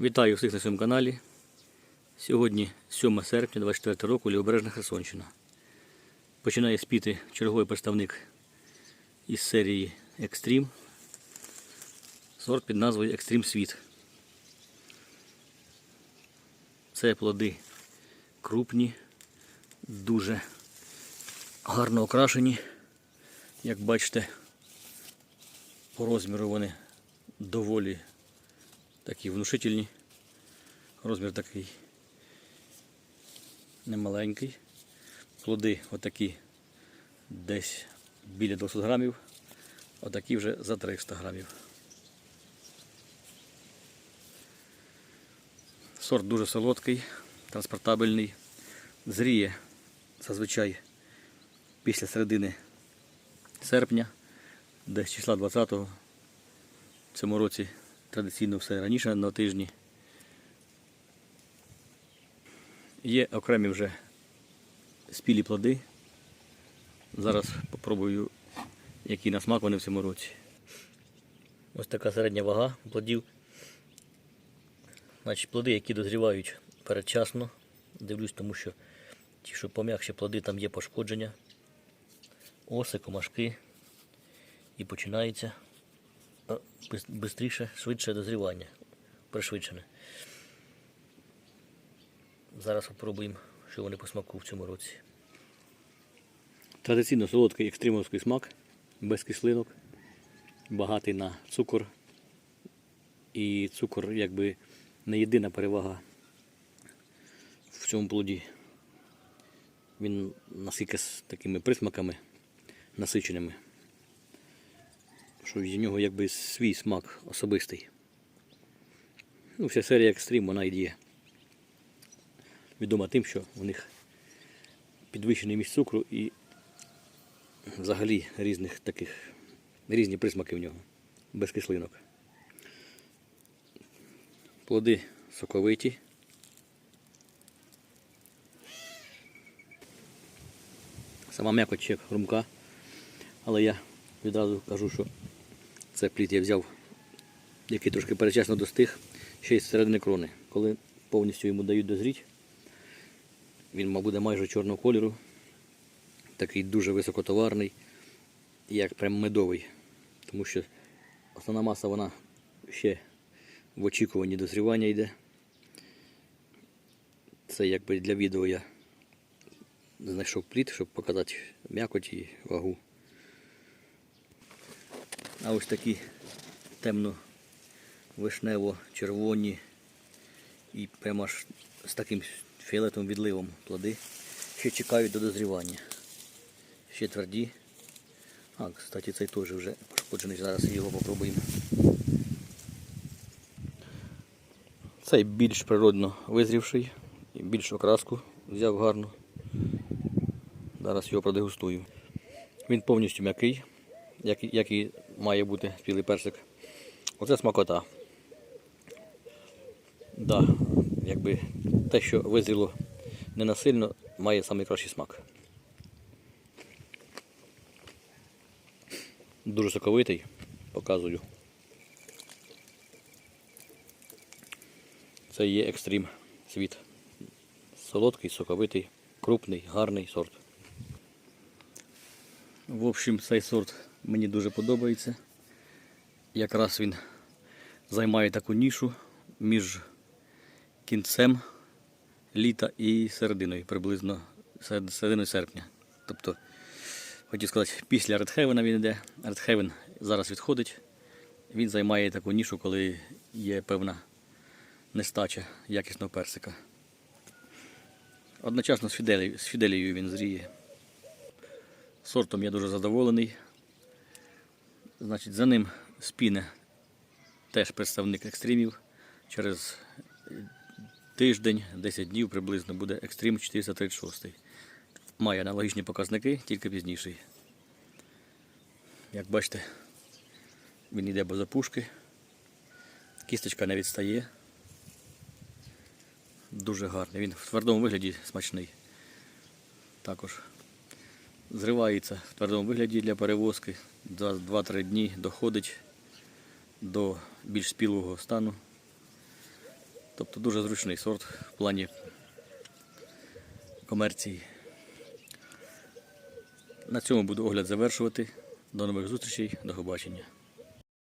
Вітаю всіх на своєму каналі. Сьогодні 7 серпня 24 року Лівобережна Херсонщина. Починає спіти черговий представник із серії Екстрім. Сорт під назвою Екстрім Світ. Це плоди крупні, дуже гарно окрашені. Як бачите, по розміру вони доволі такі внушительні. Розмір такий немаленький. Плоди отакі десь біля 200 грамів, отакі вже за 300 грамів. Сорт дуже солодкий, транспортабельний, зріє зазвичай після середини серпня, десь числа 20-го. В цьому році традиційно все раніше на тижні. Є окремі вже спілі плоди. Зараз попробую, які на смак вони в цьому році. Ось така середня вага плодів. Значить, плоди, які дозрівають передчасно. Дивлюсь, тому що ті, що пом'якші плоди, там є пошкодження, оси, комашки. І починається швидше, швидше дозрівання. Пришвидшене. Зараз спробуємо, що вони по смаку в цьому році. Традиційно солодкий екстримовський смак, без кислинок, багатий на цукор. І цукор якби не єдина перевага в цьому плоді. Він наскільки з такими присмаками насиченими що в нього якби свій смак особистий. Ну, Вся серія екстрім вона і є. Відома тим, що у них підвищений міст цукру і взагалі різних таких, різні присмаки в нього, без кислинок. Плоди соковиті. Сама м'якоть ще хрумка, але я відразу кажу, що це плід я взяв, який трошки перечасно достиг, ще й з середини крони. Коли повністю йому дають дозріти, він буде майже чорного кольору, такий дуже високотоварний, як прям медовий. Тому що основна маса вона ще в очікуванні дозрівання йде. Це якби для відео я знайшов плід, щоб показати м'якоть і вагу. А ось такі темно-вишнево-червоні і прямо аж з таким фіолетовим відливом плоди. Ще чекають до дозрівання. Ще тверді. А, кстати, цей теж вже пошкоджений, зараз його попробуємо. Цей більш природно визрівший більш окраску взяв гарну. Зараз його продегустую. Він повністю м'який, як, як і має бути спілий персик. Оце смакота. Да, якби те, що визріло не насильно, має найкращий смак. Дуже соковитий, показую. Це є екстрім світ. Солодкий, соковитий, крупний, гарний сорт. В общем, цей сорт мені дуже подобається. Якраз він займає таку нішу між кінцем літа і серединою, приблизно серединою серпня. Тобто, хотів сказати, після Редхевена він йде. Редхевен зараз відходить. Він займає таку нішу, коли є певна нестача якісного персика. Одночасно з фіделією, він зріє. Сортом я дуже задоволений. Значить, За ним спіне теж представник екстримів. Через тиждень, 10 днів приблизно буде екстрім 436. Має аналогічні показники, тільки пізніший. Як бачите, він йде без опушки. Кісточка не відстає. Дуже гарний. Він в твердому вигляді смачний. Також зривається в твердому вигляді для перевозки. За 2-3 дні доходить до більш спілого стану. Тобто дуже зручний сорт в плані комерції. На цьому буду огляд завершувати. До нових зустрічей, до побачення.